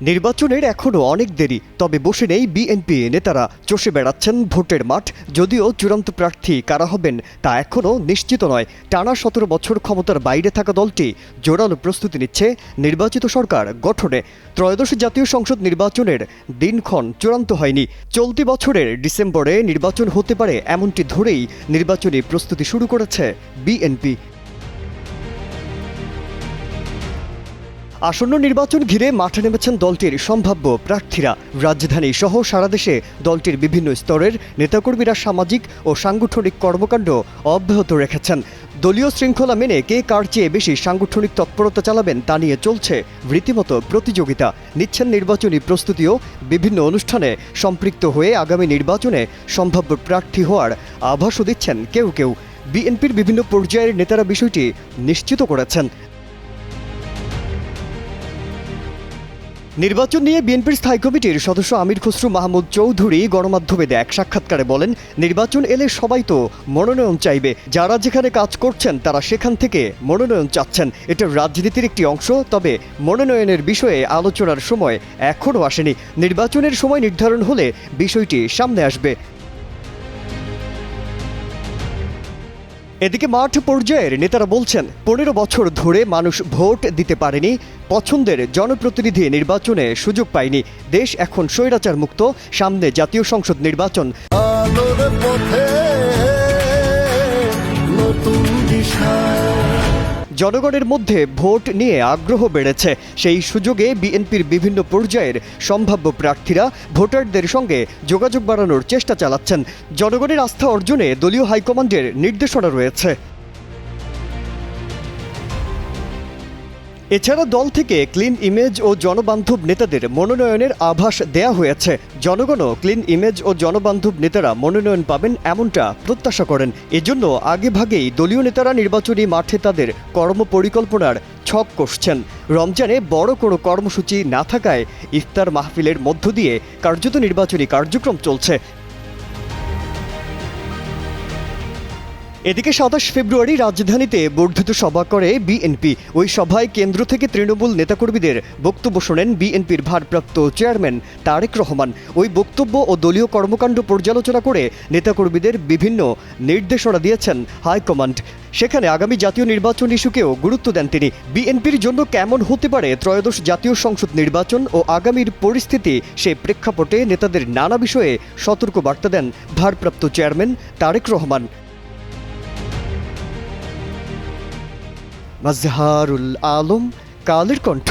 নির্বাচনের এখনও অনেক দেরি, তবে বসে নেই বিএনপি নেতারা। চষে বেড়াচ্ছেন ভোটের মাঠ, যদিও চূড়ান্ত প্রার্থী কারা হবেন তা এখনও নিশ্চিত নয়। টানা সতেরো বছর ক্ষমতার বাইরে থাকা দলটি জোরালো প্রস্তুতি নিচ্ছে নির্বাচিত সরকার গঠনে। ত্রয়োদশ জাতীয় সংসদ নির্বাচনের দিনক্ষণ চূড়ান্ত হয়নি। চলতি বছরের ডিসেম্বরে নির্বাচন হতে পারে এমনটি ধরেই নির্বাচনী প্রস্তুতি শুরু করেছে বিএনপি। আসন্ন নির্বাচন ঘিরে মাঠে নেমেছেন দলটির সম্ভাব্য প্রার্থীরা। রাজধানী সহ সারা দেশে দলটির বিভিন্ন স্তরের নেতাকর্মীরা সামাজিক ও সাংগঠনিক কর্মকাণ্ড অব্যাহত রেখেছেন। দলীয় শৃঙ্খলা মেনে কে কার চেয়ে বেশি সাংগঠনিক তৎপরতা চালাবেন তা নিয়ে চলছে রীতিমতো প্রতিযোগিতা। নিচ্ছেন নির্বাচনী প্রস্তুতিও বিভিন্ন অনুষ্ঠানে সম্পৃক্ত হয়ে আগামী নির্বাচনে সম্ভাব্য প্রার্থী হওয়ার আভাসও দিচ্ছেন কেউ কেউ। বিএনপির বিভিন্ন পর্যায়ের নেতারা বিষয়টি নিশ্চিত করেছেন। নির্বাচন নিয়ে বিএনপির স্থায়ী কমিটির সদস্য আমির খসরু মাহমুদ চৌধুরী গণমাধ্যমে এক সাক্ষাৎকারে বলেন, নির্বাচন এলে সবাই তো মনোনয়ন চাইবে। যারা যেখানে কাজ করছেন, তারা সেখান থেকে মনোনয়ন চাচ্ছেন। এটা রাজনীতির একটি অংশ, তবে মনোনয়নের বিষয়ে আলোচনার সময় এখনও আসেনি। নির্বাচনের সময় নির্ধারণ হলে বিষয়টি সামনে আসবে। এদিকে মাঠ পর্যায়ের নেতারা বলছেন, পনেরো বছর ধরে মানুষ ভোট দিতে পারেনি, পছন্দের জনপ্রতিনিধি নির্বাচনে সুযোগ পায়নি, দেশ এখন স্বৈরাচার মুক্ত সামনে জাতীয় সংসদ নির্বাচন। নতুন দিশা জনগণের মধ্যে ভোট নিয়ে আগ্রহ বেড়েছে। সেই সুযোগে বিএনপির বিভিন্ন পর্যায়ের সম্ভাব্য প্রার্থীরা ভোটারদের সঙ্গে যোগাযোগ বাড়ানোর চেষ্টা চালাচ্ছেন। জনগণের আস্থা অর্জনে দলীয় হাইকমান্ডের নির্দেশনা রয়েছে। এছাড়া দল থেকে ক্লিন ইমেজ ও জনবান্ধব নেতাদের মনোনয়নের আভাস দেয়া হয়েছে। জনগণও ক্লিন ইমেজ ও জনবান্ধব নেতারা মনোনয়ন পাবেন এমনটা প্রত্যাশা করেন। এজন্য আগেভাগেই দলীয় নেতারা নির্বাচনী মাঠে তাদের কর্মপরিকল্পনার ছক কষছেন। রমজানে বড় কোনো কর্মসূচি না থাকায় ইফতার মাহফিলের মধ্য দিয়ে কার্যত নির্বাচনী কার্যক্রম চলছে। এদিকে সাতাশ ফেব্রুয়ারি রাজধানীতে বর্ধিত সভা করে বিএনপি ওই সভায় কেন্দ্র থেকে তৃণমূল নেতাকর্মীদের বক্তব্য শোনেন বিএনপির ভারপ্রাপ্ত চেয়ারম্যান তারেক রহমান। ওই বক্তব্য ও দলীয় কর্মকাণ্ড পর্যালোচনা করে নেতাকর্মীদের বিভিন্ন নির্দেশনা দিয়েছেন হাইকমান্ড। সেখানে আগামী জাতীয় নির্বাচন ইস্যুকেও গুরুত্ব দেন তিনি। বিএনপির জন্য কেমন হতে পারে ত্রয়োদশ জাতীয় সংসদ নির্বাচন ও আগামীর পরিস্থিতি সে প্রেক্ষাপটে নেতাদের নানা বিষয়ে সতর্ক বার্তা দেন ভারপ্রাপ্ত চেয়ারম্যান তারেক রহমান। মাজহারুল আলম কালের কণ্ঠ।